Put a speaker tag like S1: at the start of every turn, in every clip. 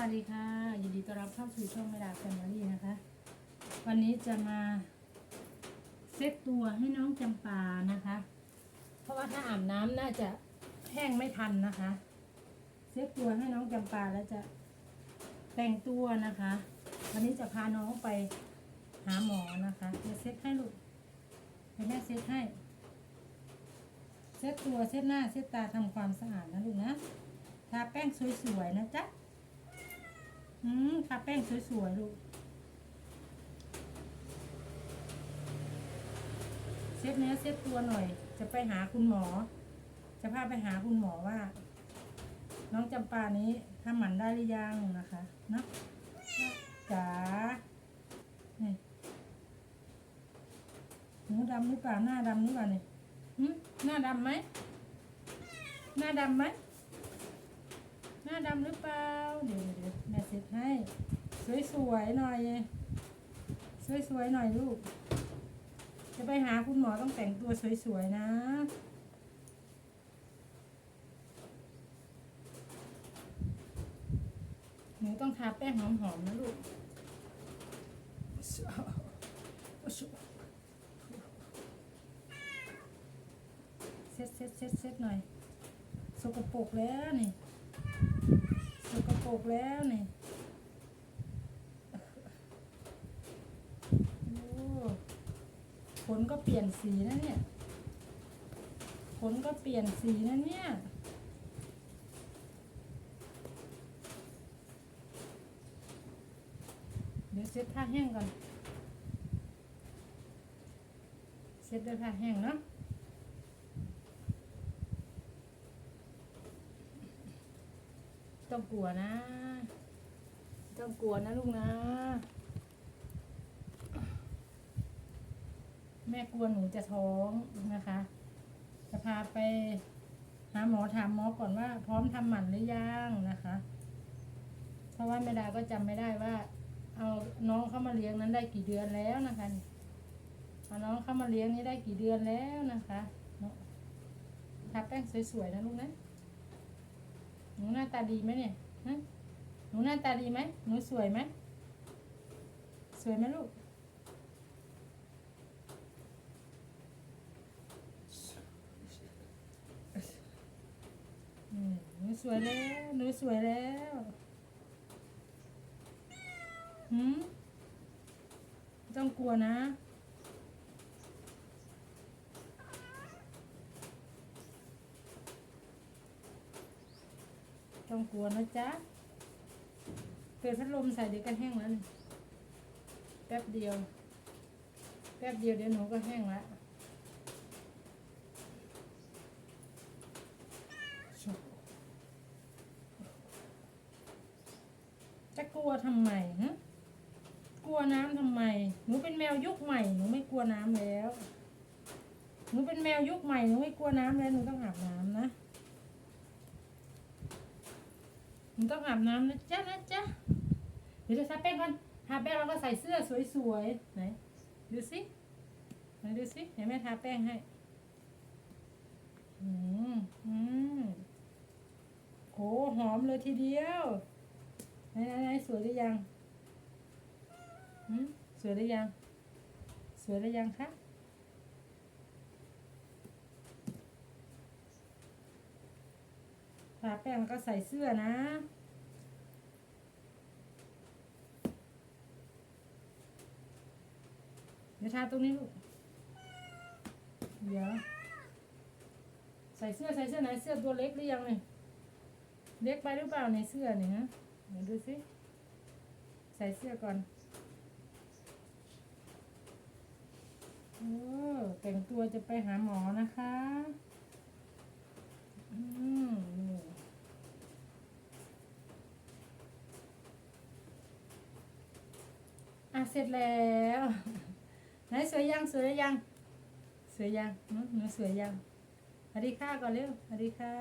S1: วัสดีค่ะ ยินดีต้อนรับเข้าสู่ช่องไม่ดาแฟมิลี่นะคะ วันนี้จะมาเซ็ตตัวให้น้องจำปานะคะ เพราะว่าถ้าอาบน้ำน่าจะแห้งไม่ทันนะคะ เซ็ตตัวให้น้องจำปาแล้วจะแต่งตัวนะคะ วันนี้จะพาน้องไปหาหมอนะคะเดี๋ยวเซ็ตให้ลูกเดี๋ยวแม่เซ็ตให้ เซ็ตตัวเซ็ตหน้าเซ็ตตาทำความสะอาดนะลูกนะทาแป้งสวยๆนะจ๊ะ อืมทาแป้งสวยๆลูกเซ็ตเนื้อเซ็ตตัวหน่อย จะไปหาคุณหมอ จะพาไปหาคุณหมอว่า น้องจำปานี้ทำหมันได้หรือยังนะคะเนาะจ๋านี่หนูดำหรือเปล่าหน้าดำหรือเปล่าเนี่ยหึหน้าดำไหมหน้าดำไหม หน้าดำหรือเปล่า เดี๋ยวเดี๋ยวแม่เซ็ตให้ สวยๆหน่อย สวยๆหน่อยลูก จะไปหาคุณหมอต้องแต่งตัวสวยๆนะหนูต้องทาแป้งหอมๆนะลูกเซ็ตเซ็ตเซ็ตเซ็ตหน่อย สกปรกแล้วนี่ กปรกแล้วนี่โอ้ขนก็เปลี่ยนสีนะเนี่ยขนก็เปลี่ยนสีนะเนี่ย เดี๋ยวเซ็ตผ้าแห้งก่อน เซ็ตด้วยผ้าแห้งเนาะ ต้องกลัวนะต้องกลัวนะลูกนะ แม่กลัวหนูจะท้องนะคะ จะพาไปหาหมอถามหมอก่อนว่า พร้อมทำหมันหรือยังนะคะ เพราะว่าแม่ดาก็จำไม่ได้ว่า เอาน้องเข้ามาเลี้ยงนั้นได้กี่เดือนแล้วนะคะเอาน้องเข้ามาเลี้ยงนี่ได้กี่เดือนแล้วนะคะเนาะทาแป้งสวยๆนะลูกนะ หนูหน้าตาดีไหมเนี่ยฮะหนูหน้าตาดีไหมหนูสวยไหมสวยไหมลูก อืมหนูสวยแล้ว หนูสวยแล้วหืมไม่ต้องกลัวนะ ต้องกลัวนะจ๊ะ เปิดพัดลมใส่เดี๋ยวก็แห้งแล้วนี่แป๊บเดียว แป๊บเดียวเดี๋ยวหนูก็แห้งแล้วจะกลัวทำไมฮะกลัวน้ำทำไม หนูเป็นแมวยุคใหม่ หนูไม่กลัวน้ำแล้ว หนูเป็นแมวยุคใหม่ หนูไม่กลัวน้ำแล้ว หนูต้องอาบน้ำนะ หนูต้องอาบน้ำนะจ๊ะนะจ๊ะเดี๋ยวจะทาแป้งก่อนทาแป้งแล้วก็ใส่เสื้อสวยๆไหนดูสิไหนดูสิเดี๋ยวแม่ทาแป้งให้อืมอืมโหหอมเลยทีเดียวไหนไหนไหนสวยหรือยังสวยหรือยังสวยหรือยังคะ ทาแป้งแล้วก็ใส่เสื้อนะเดี๋ยวทาตรงนี้ลูก เดี๋ยว ใส่เสื้อใส่เสื้อไหนเสื้อตัวเล็กหรือยังเนี่ยเล็กไปหรือเปล่าในเสื้อเนี่ยฮะเดี๋ยวดูสิ ใส่เสื้อก่อนโอ้แต่งตัวจะไปหาหมอนะคะ อืมนี่อะเส ร็จแล้วไหนสวยยังสวยยังสวยยังหนูสวยยังสวัสดีค่ะก่อนเร็วสวัสดีค่ะ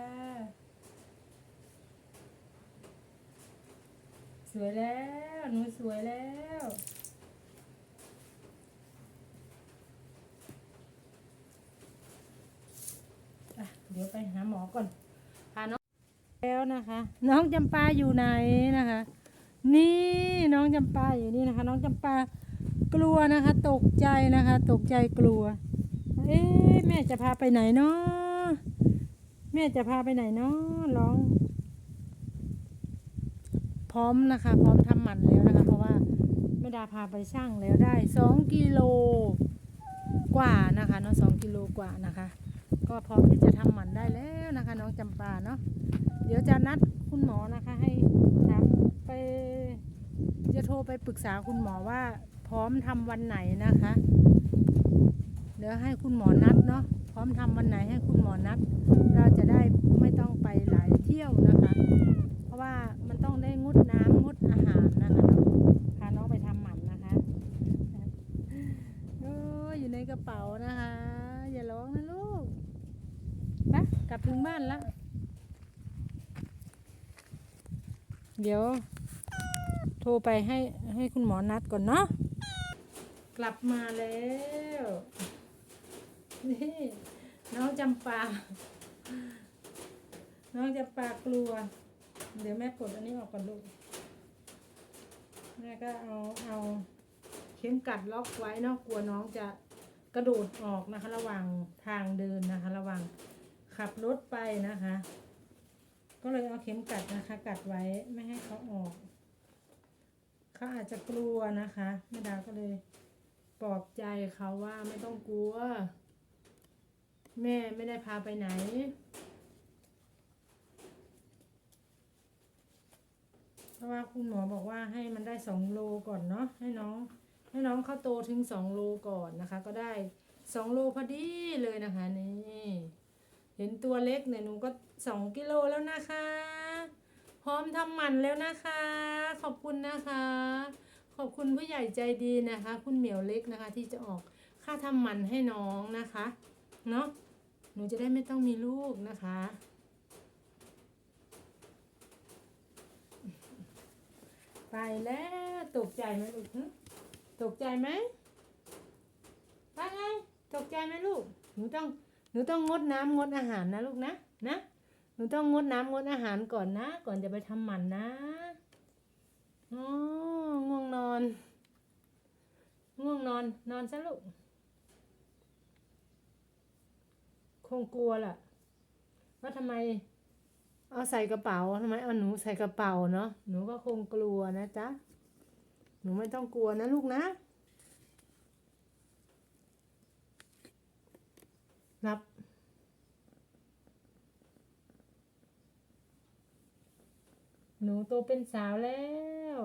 S1: สวยแล้วหนูสวยแล้วเดี๋ยวไปหาหมอก่อนพาน้องแล้วนะคะ น้องจำปาอยู่ไหนนะคะ นี่น้องจำปาอยู่นี่นะคะ น้องจำปากลัวนะคะ ตกใจนะคะ ตกใจกลัว เอ๊ะแม่จะพาไปไหนเนาะแม่จะพาไปไหนเนาะร้อง พร้อมนะคะ พร้อมทำหมันแล้วนะคะ เพราะว่าแม่ดาพาไปช่างแล้วได้สองกิโลกว่านะคะเนาะสองกิโลกว่านะคะ ก็พร้อมที่จะทำหมันได้แล้วนะคะ น้องจำปาเนาะเดี๋ยวจะนัดคุณหมอนะคะ ให้ถาม ไปจะโทรไปปรึกษาคุณหมอว่าพร้อมทำวันไหนนะคะ เดี๋ยวให้คุณหมอนัดเนาะพร้อมทำวันไหนให้คุณหมอนัด เราจะได้ไม่ต้องไปหลายเที่ยวนะคะ เพราะว่ามันต้องได้งดน้ำงดอาหารนะคะเนาะพาน้องไปทำหมันนะคะโอ้ยอยู่ในกระเป๋านะคะ อย่าร้องนะลูกไปกลับถึงบ้านแล้วเดี๋ยว ทรไปให้ให้คุณหมอนัดก่อนเนาะกลับมาแล้วนี่น้องจำปา น้องจำปากลัว เดี๋ยวแม่กดอันนี้ออกก่อนลูกแม่ก็เอาเอาเข็มกัดล็อกไว้เนาะกลัวน้องจะกระโดดออกนะคะ ระหว่างทางเดินนะคะ ระหว่างขับรถไปนะคะ ก็เลยเอาเข็มกัดนะคะ กัดไว้ไม่ให้เขาออก เขาอาจจะกลัวนะคะแม่ดาก็เลยปลอบใจเขาว่าไม่ต้องกลัว แม่ไม่ได้พาไปไหน เพราะว่าคุณหมอบอกว่าให้มันได้สองโลก่อนเนาะให้น้อง ให้น้องเขาโตถึงสองโลก่อนนะคะ ก็ได้สองโลพอดีเลยนะคะนี่เห็นตัวเล็กเนี่ยหนูก็สองกิโลแล้วนะคะ พร้อมทำหมันแล้วนะคะ ขอบคุณนะคะ ขอบคุณผู้ใหญ่ใจดีนะคะ คุณเหมียวเล็กนะคะ ที่จะออกค่าทำหมันให้น้องนะคะเนาะหนูจะได้ไม่ต้องมีลูกนะคะ ไปแล้วตกใจไหมลูกตกใจไหมไปไงตกใจไหมลูก หนูต้อง หนูต้องงดน้ำงดอาหารนะลูกนะ นะ หนูต้องงดน้ำงดอาหารก่อนนะ ก่อนจะไปทำหมันนะอ๋อง่วงนอน ง่วงนอน นอนซะลูก คงกลัวแหละว่าทำไม เอาใส่กระเป๋าทำไมเอาหนูใส่กระเป๋าเนาะ หนูก็คงกลัวนะจ๊ะ หนูไม่ต้องกลัวนะลูกนะ รับ หนูโตเป็นสาวแล้ว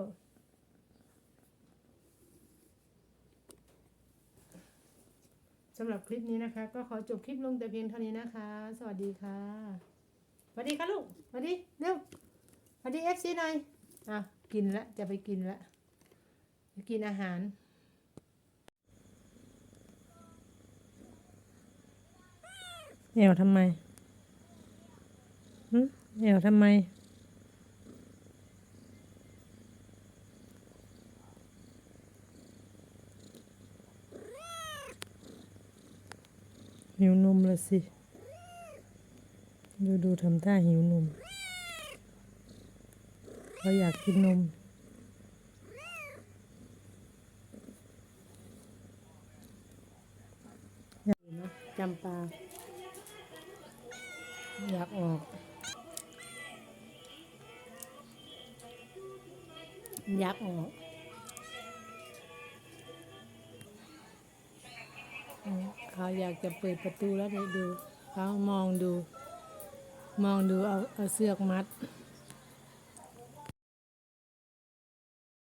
S1: สำหรับคลิปนี้นะคะ ก็ขอจบคลิปลงแต่เพียงเท่านี้นะคะ สวัสดีค่ะสวัสดีค่ะลูกสวัสดีเร็วสวัสดีเอฟซีหน่อยอะกินละจะไปกินละจะกินอาหารเอวทำไมหึเอวทำไม หิวนมละสิ ดูดูทำท่าหิวนมเขาอยากกินนม อยากนะจำปา อยากออก อยากออก อืมเขาอยากจะเปิดประตูแล้วได้ดูเขามองดู มองดูเอาเอาเสือกมัด